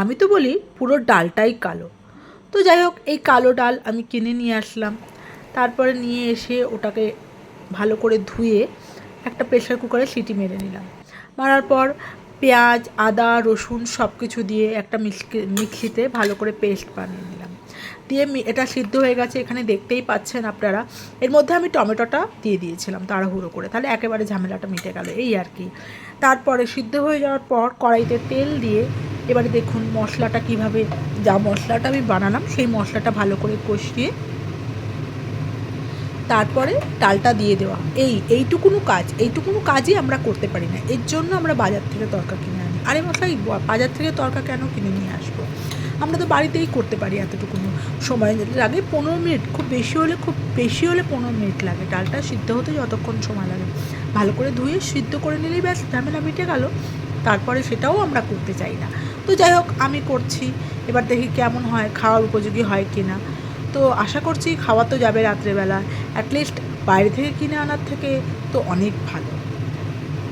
আমি তো বলি পুরো ডালটাই কালো। তো যাই হোক, এই কালো ডাল আমি কিনে নিয়ে আসলাম। তারপরে নিয়ে এসে ওটাকে ভালো করে ধুয়ে একটা প্রেশার কুকারে সিটি মেরে নিলাম। মারার পর পেঁয়াজ, আদা, রসুন সব কিছু দিয়ে একটা মিক্সি, মিক্সিতে ভালো করে পেস্ট বানিয়ে নিলাম। দিয়ে এটা সিদ্ধ হয়ে গেছে, এখানে দেখতেই পাচ্ছেন আপনারা। এর মধ্যে আমি টমেটোটা দিয়ে দিয়েছিলাম তাড়াহুড়ো করে, তাহলে একেবারে ঝামেলাটা মিটে গেল, এই আর কি। তারপরে সিদ্ধ হয়ে যাওয়ার পর কড়াইতে তেল দিয়ে এবারে দেখুন মশলাটা কীভাবে, যা মশলাটা আমি বানালাম সেই মশলাটা ভালো করে কষিয়ে তারপরে ডালটা দিয়ে দেওয়া। এই, এইটুকুনো কাজ, এইটুকুনো কাজই আমরা করতে পারি না। এর জন্য আমরা বাজার থেকে তরকা কিনে আনি। আরে মশাই বাজার থেকে তরকা কেন কিনে নিয়ে আসব? আমরা তো বাড়িতেই করতে পারি এতটুকুনো। সময় লাগে পনেরো মিনিট, খুব বেশি হলে, খুব বেশি হলে পনেরো মিনিট লাগে। ডালটা সিদ্ধ হতে যতক্ষণ সময় লাগে। ভালো করে ধুয়ে সিদ্ধ করে নিলেই ব্যাস, ঝামেলা মিটে গেল। তারপরে সেটাও আমরা করতে চাই না। তো যাই হোক, আমি করছি। এবার দেখি কেমন হয়, খাওয়ার উপযোগী হয় কি না তো আশা করছি খাওয়া তো যাবে রাত্রেবেলা। অ্যাটলিস্ট বাইরে থেকে কিনে আনার থেকে তো অনেক ভালো।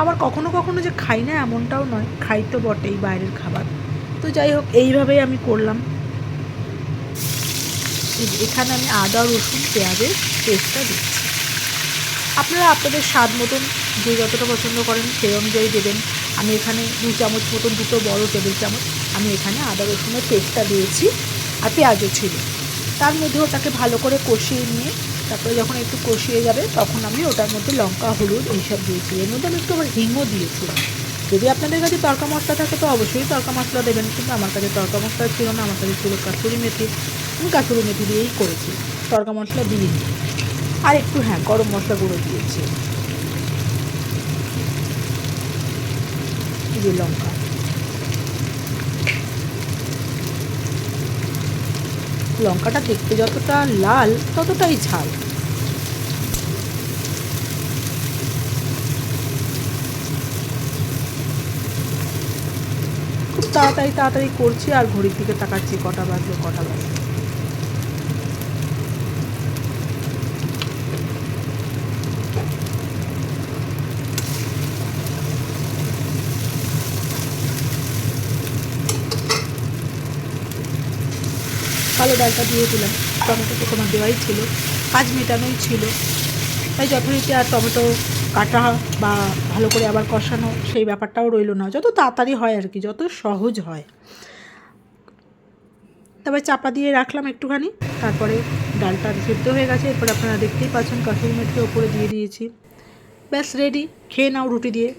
আবার কখনো কখনো যে খাই না এমনটাও নয়, খাই তো বটেই বাইরের খাবার। তো যাই হোক, এইভাবেই আমি করলাম। এখানে আমি আদা, রসুন, পেঁয়াজের পেস্টটা দিচ্ছি। আপনারা আপনাদের স্বাদ মতন যে যতটা পছন্দ করেন সেই অনুযায়ী দেবেন। আমি এখানে দু চামচ মতন, দুটো বড় টেবিল চামচ আমি এখানে আদা রসুনের পেস্টটা দিয়েছি আর পেঁয়াজও ছিল। তার মধ্যে ওটাকে ভালো করে কষিয়ে নিয়ে, তারপরে যখন একটু কষিয়ে যাবে, তখন আমি ওটার মধ্যে লঙ্কা, হলুদ এইসব দিয়েছি। এর মধ্যে আমি একটু আবার হিংও দিয়েছিলাম যদি আপনাদের কাছে তরকা মশলা থাকে, তো অবশ্যই তরকা মশলা দেবেন, কিন্তু আমার কাছে তরকা মশলা ছিল না, আমার কাছে ছিল কাসুরি মেথি। আমি কাসুরি মেথি দিয়েই করেছি, তরকা মশলা দিইনি। আর একটু হ্যাঁ গরম মশলা গুঁড়ো দিয়েছি। এই লঙ্কা। লঙ্কাটা দেখতে যতটা লাল, ততটাই ঝাল। খুব তাড়াতাড়ি তাড়াতাড়ি করছি আর ঘড়ির দিকে তাকাচ্ছি কটা বাজলো কটা বাজলো। কালো ডালটা দিয়ে দিলাম। টমেটো তো তোমার দেওয়াই ছিল। কাজ মেটানোই ছিল। তাই যথারীতি আর টমেটো কাটা বা ভালো করে আবার কষানো সেই ব্যাপারটাও রইল না। যত তাড়াতাড়ি হয় আর কি, যত সহজ হয়। তবে চাপা দিয়ে রাখলাম একটুখানি। তারপরে ডালটা সিদ্ধ হয়ে গেছে। এরপর আপনারা দেখতেই পাচ্ছেন কাসুরি মেথি ওপরে দিয়ে দিয়েছি। ব্যাস রেডি খেয়ে নাও রুটি দিয়ে।